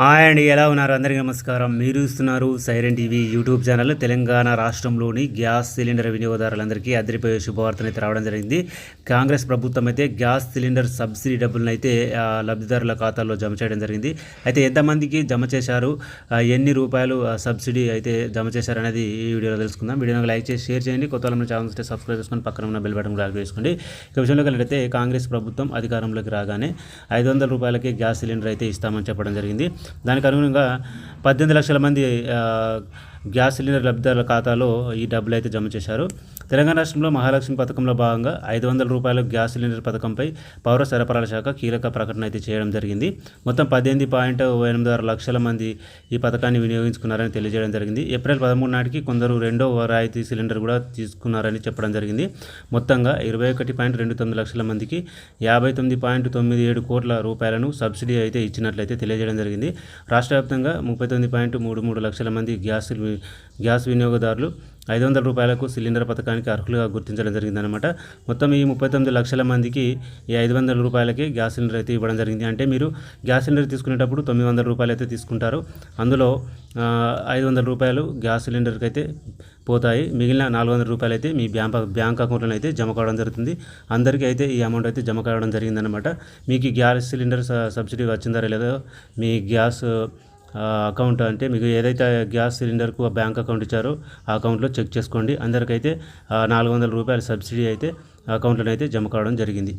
Hi అండి ఎలా ఉన్నారు? అందరికీ నమస్కారం. మీరు ఇస్తున్నారు Siren TV YouTube channel. Telangana రాష్ట్రంలోని గ్యాస్ సిలిండర్ వినియోగదారులందరికీ అదిరిపోయే శుభవార్తను అయితే రావడం జరిగింది. కాంగ్రెస్ ప్రభుత్వం అయితే గ్యాస్ సిలిండర్ సబ్సిడీ డబ్బులను అయితే లబ్ధిదారుల ఖాతాల్లో జమ చేయడం జరిగింది. అయితే ఎంతమందికి జమ చేశారు? ఎన్ని రూపాయలు సబ్సిడీ అయితే జమ చేశారు అనేది ఈ వీడియోలో తెలుసుకుందాం. వీడియోని లైక్ చేసి షేర్ చేయండి. కొత్త వాళ్ళ ఛానల్ ఉంటే సబ్స్క్రైబ్ చేసుకొని పక్కన ఉన్న బెల్ బటన్ క్లిక్ చేసుకోండి. ఇక విషయంలో కలిగితే కాంగ్రెస్ ప్రభుత్వం అధికారంలోకి రాగానే ఐదు వందల రూపాయలకి గ్యాస్ సిలిండర్ అయితే ఇస్తామని చెప్పడం జరిగింది. దానికి అనుగుణంగా పద్దెనిమిది లక్షల మంది గ్యాస్ సిలిండర్ లబ్ధిదారుల ఖాతాలో ఈ డబ్బులు అయితే జమ చేశారు. తెలంగాణ రాష్ట్రంలో మహాలక్ష్మి పథకంలో భాగంగా ఐదు వందల రూపాయల గ్యాస్ సిలిండర్ పథకంపై పౌర సరఫరాల శాఖ కీలక ప్రకటన అయితే చేయడం జరిగింది. మొత్తం పద్దెనిమిది పాయింట్ ఎనిమిది ఆరు లక్షల మంది ఈ పథకాన్ని వినియోగించుకున్నారని తెలియజేయడం జరిగింది. ఏప్రిల్ పదమూడు నాటికి కొందరు రెండో రాయితీ సిలిండర్ కూడా తీసుకున్నారని చెప్పడం జరిగింది. మొత్తంగా ఇరవై ఒకటి పాయింట్ రెండు తొమ్మిది లక్షల మందికి యాభై తొమ్మిది పాయింట్ తొమ్మిది ఏడు కోట్ల రూపాయలను సబ్సిడీ అయితే ఇచ్చినట్లయితే తెలియజేయడం జరిగింది. రాష్ట్ర వ్యాప్తంగా ముప్పై తొమ్మిది పాయింట్ మూడు మూడు లక్షల మంది గ్యాస్ గ్యాస్ వినియోగదారులు ఐదు వందల రూపాయలకు సిలిండర్ పథకానికి అర్హులుగా గుర్తించడం జరిగిందనమాట మొత్తం ఈ ముప్పై తొమ్మిది లక్షల మందికి ఈ ఐదు వందల రూపాయలకి గ్యాస్ సిలిండర్ అయితే ఇవ్వడం జరిగింది. అంటే మీరు గ్యాస్ సిలిండర్ తీసుకునేటప్పుడు తొమ్మిది వందల రూపాయలు అయితే తీసుకుంటారు. అందులో ఐదు వందల రూపాయలు గ్యాస్ సిలిండర్కి అయితే పోతాయి. మిగిలిన నాలుగు వందల రూపాయలు అయితే మీ బ్యాంక్ బ్యాంక్ అకౌంట్లో అయితే జమ కావడం జరుగుతుంది. అందరికీ అయితే ఈ అమౌంట్ అయితే జమ కావడం జరిగిందనమాట మీకు గ్యాస్ సిలిండర్ సబ్సిడీ వచ్చిందా లేదో మీ గ్యాస్ అకౌంట్ అంటే మీకు ఏదైతే గ్యాస్ సిలిండర్కు బ్యాంక్ అకౌంట్ ఇచ్చారో ఆ అకౌంట్లో చెక్ చేసుకోండి. అందరికైతే నాలుగు వందల రూపాయల సబ్సిడీ అయితే అకౌంట్లో అయితే జమ కావడం జరిగింది.